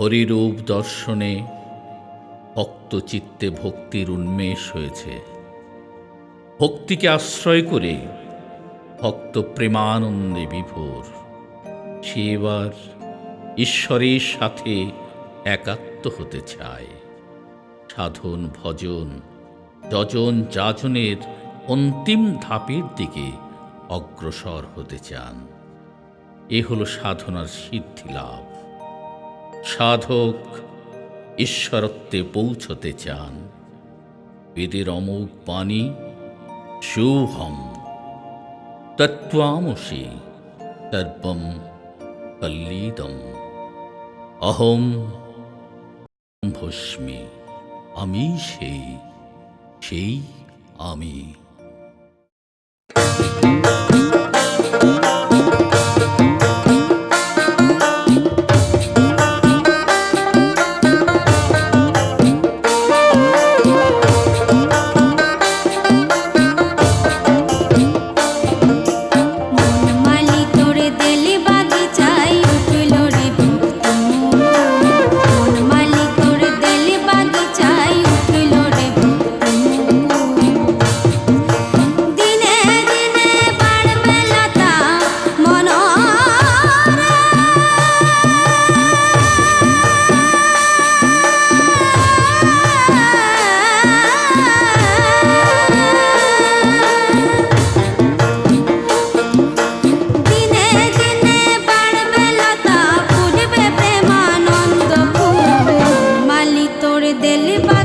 হরিরূপ দর্শনে চিত্তে ভক্তির উন্মেষ হয়েছে। ভক্তিকে আশ্রয় করে ভক্ত প্রেমানন্দে বিভোর। সে এবার ঈশ্বরের সাথে একাত্ম হতে চায়। সাধন, ভজন, যজন, যাজনের অন্তিম ধাপের দিকে অগ্রসর হতে চান। এ হলো সাধনার সিদ্ধি লাভ। সাধক ঈশ্বরত্বে পৌঁছতে চান। বেদের অমুক বাণী সোহম, তত্ত্বামসি সর্বম কল্লিদম অহম ভস্মি আমি সেই সেই আমি। दिल बा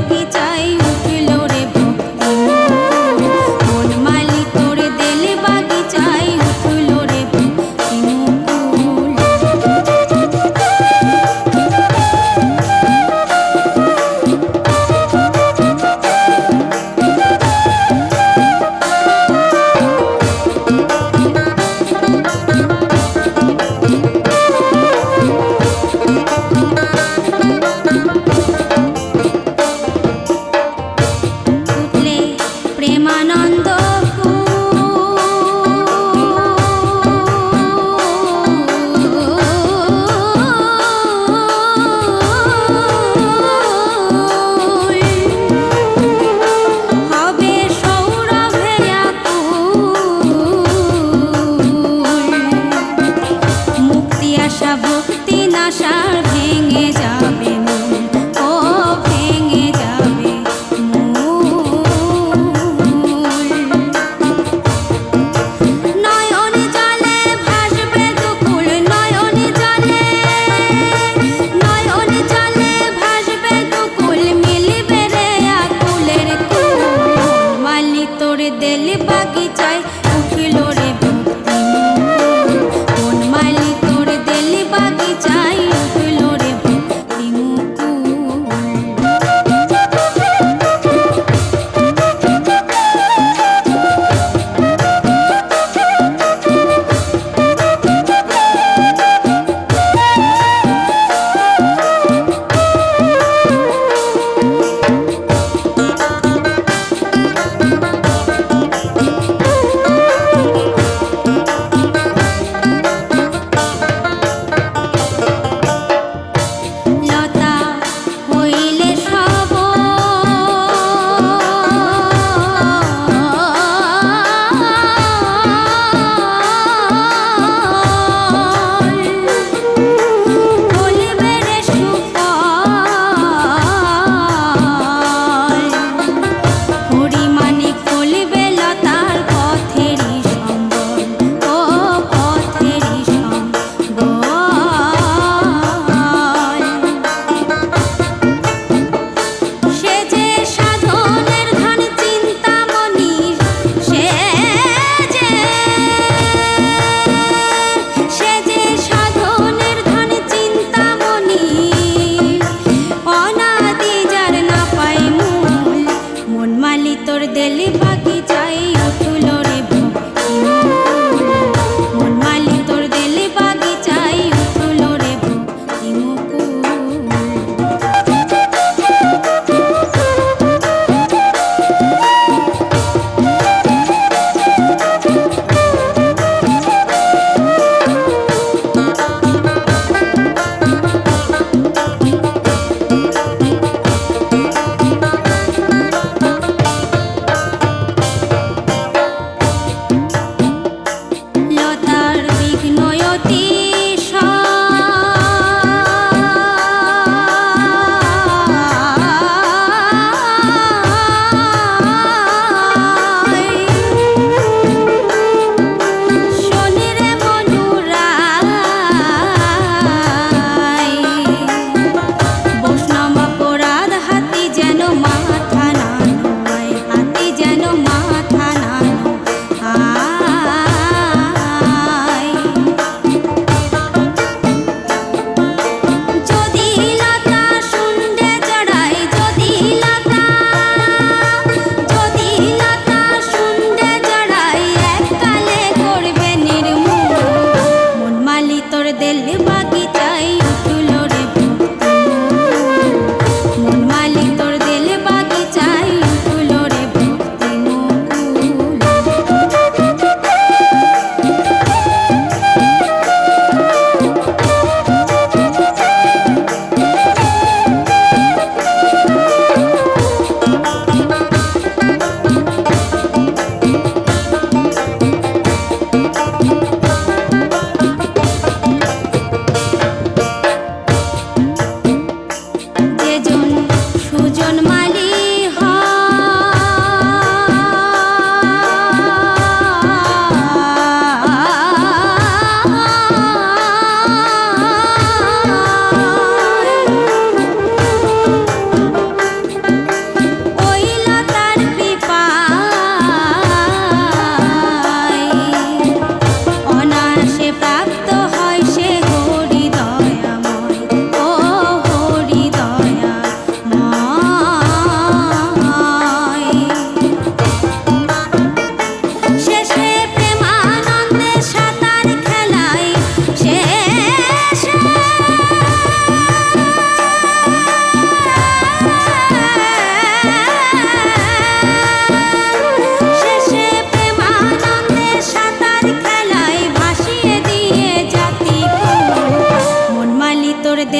ভক্তি নাশা ভেঙে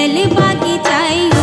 जल बाकी चाहिए।